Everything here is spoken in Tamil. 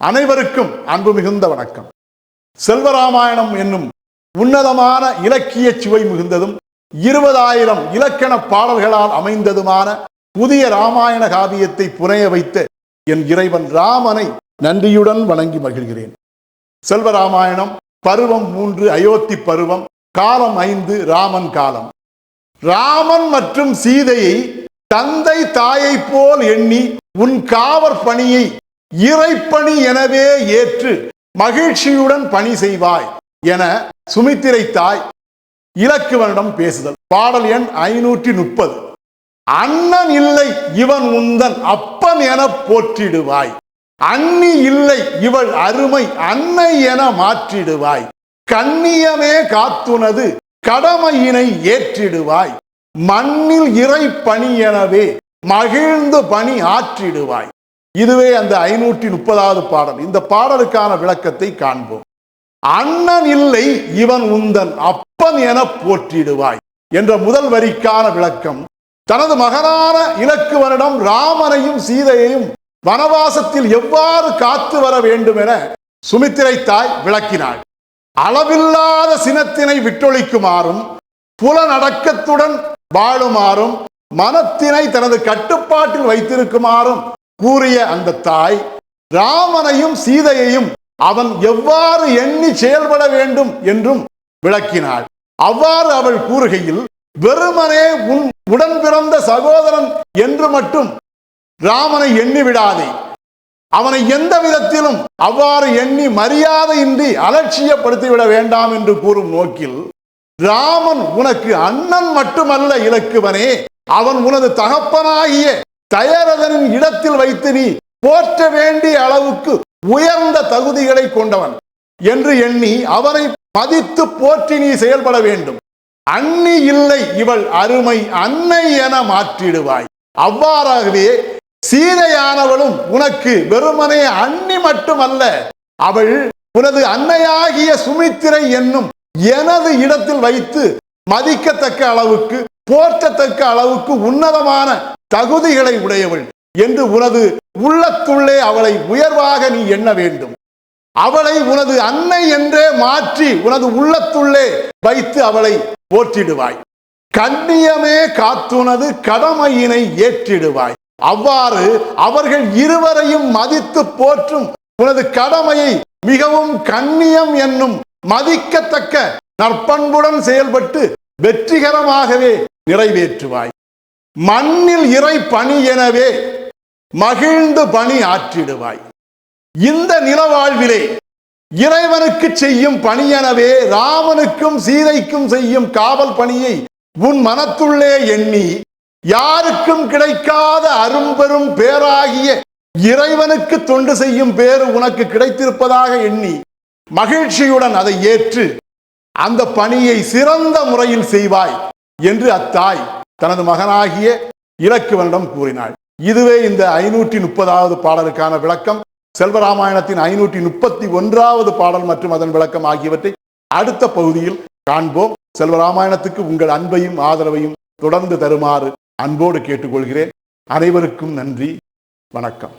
அனைவருக்கும் அன்பு மிகுந்த வணக்கம். செல்வராமாயணம் என்னும் உன்னதமான இலக்கிய சுவை மிகுந்ததும் இருபதாயிரம் இலக்கண பாடல்களால் அமைந்ததுமான புதிய ராமாயண காவியத்தை புனைய வைத்த என் இறைவன் ராமனை நன்றியுடன் வணங்கி மகிழ்கிறேன். செல்வராமாயணம் பருவம் மூன்று அயோத்தி பருவம் காலம் ஐந்து ராமன் காலம். ராமன் மற்றும் சீதையை தந்தை தாயை போல் எண்ணி உன் காவற் பணியை இறைப்பணி எனவே ஏற்று மகிழ்ச்சியுடன் பணி செய்வாய் என சுமித்திரை தாய் இலக்குவனிடம் பேசுதல். பாடல் எண் ஐநூற்றி முப்பது. அண்ணன் இல்லை இவன் உந்தன் அப்பன் என போற்றிடுவாய். அண்ணி இல்லை இவள் அருமை அன்னை என மாற்றிடுவாய். கண்ணியமே காத்துனது கடமையினை ஏற்றிடுவாய். மண்ணில் இறை பணி எனவே மகிழ்ந்து பணி ஆற்றிடுவாய். இதுவே அந்த ஐநூற்றி முப்பதாவது பாடல். இந்த பாடலுக்கான விளக்கத்தை காண்போம். அண்ணன் இல்லை இவன் உந்தன் அப்பன் என போற்றிடுவாய் என்ற முதல் வரிக்கான விளக்கம். தனது மகனான இலக்குவனிடம் ராமனையும் சீதையையும் வனவாசத்தில் எவ்வாறு காத்து வர வேண்டும் என சுமித்திரை தாய் விளக்கினாள். அளவில்லாத சினத்தினை விட்டொழிக்குமாறும் புலனடக்கத்துடன் வாழுமாறும் மனத்தினை தனது கட்டுப்பாட்டில் வைத்திருக்குமாறும் கூறிய அந்த தாய் ராமனையும் சீதையையும் அவன் எவ்வாறு எண்ணி செயல்பட வேண்டும் என்றும் விளக்கினாள். அவ்வாறு அவள் கூறுகையில் வெறுமனே உன் உடன் பிறந்த சகோதரன் என்று மட்டும் ராமனை எண்ணி விடாதே. அவனை எந்த விதத்திலும் அவ்வாறு எண்ணி மரியாதையின்றி அலட்சியப்படுத்திவிட வேண்டாம் என்று கூறும் நோக்கில் ராமன் உனக்கு அண்ணன் மட்டுமல்ல இலக்குவனே. அவன் உனது தகப்பனாகிய தயரதனின் இடத்தில் வைத்து நீ போற்ற வேண்டிய அளவுக்கு உயர்ந்த தகுதிகளை கொண்டவன் என்று எண்ணி அவரை மதித்து போற்றி நீ செயல்பட வேண்டும். அன்னி இல்லை இவள் அருமை அன்னை என மாற்றிடுவாய். அவ்வாறாகவே சீதையானவளும் உனக்கு வெறுமனே அன்னி மட்டுமல்ல அவள் உனது அன்னையாகிய சுமித்திரை என்னும் எனது இடத்தில் வைத்து மதிக்கத்தக்க அளவுக்கு போற்றத்தக்க அளவுக்கு உன்னதமான தகுதிகளை உடையவள் என்று உனது உள்ளத்துள்ளே அவளை உயர்வாக நீ எண்ண வேண்டும். அவளை உனது அன்னை என்றே மாற்றி உனது உள்ளத்துள்ளே வைத்து அவளை போற்றிடுவாய். கண்ணியமே காத்துனது கடமையினை ஏற்றிடுவாய். அவ்வாறு அவர்கள் இருவரையும் மதித்து போற்றும் உனது கடமையை மிகவும் கண்ணியம் என்னும் மதிக்கத்தக்க நற்பண்புடன் செயல்பட்டு வெற்றிகரமாகவே நிறைவேற்றுவாய். மண்ணில் இறை பணி எனவே மகிழ்ந்து பணி ஆற்றிடுவாய். இந்த நிலவாழ்விலே இறைவனுக்கு செய்யும் பணியெனவே ராமனுக்கும் சீதைக்கும் செய்யும் காவல் பணியை உன் மனத்துள்ளே எண்ணி யாருக்கும் கிடைக்காத அரும்பெரும் பேராகிய இறைவனுக்கு தொண்டு செய்யும் பேரு உனக்கு கிடைத்திருப்பதாக எண்ணி மகிழ்ச்சியுடன் அதை ஏற்று அந்த பணியை சிறந்த முறையில் செய்வாய் என்று அத்தாய் தனது மகனாகிய இலக்குவனிடம் கூறினாள். இதுவே இந்த ஐநூற்றி முப்பதாவது பாடலுக்கான விளக்கம். செல்வராமாயணத்தின் ஐநூற்றி முப்பத்தி ஒன்றாவது பாடல் மற்றும் அதன் விளக்கம் ஆகியவற்றை அடுத்த பகுதியில் காண்போம். செல்வராமாயணத்துக்கு உங்கள் அன்பையும் ஆதரவையும் தொடர்ந்து தருமாறு அன்போடு கேட்டுக்கொள்கிறேன். அனைவருக்கும் நன்றி. வணக்கம்.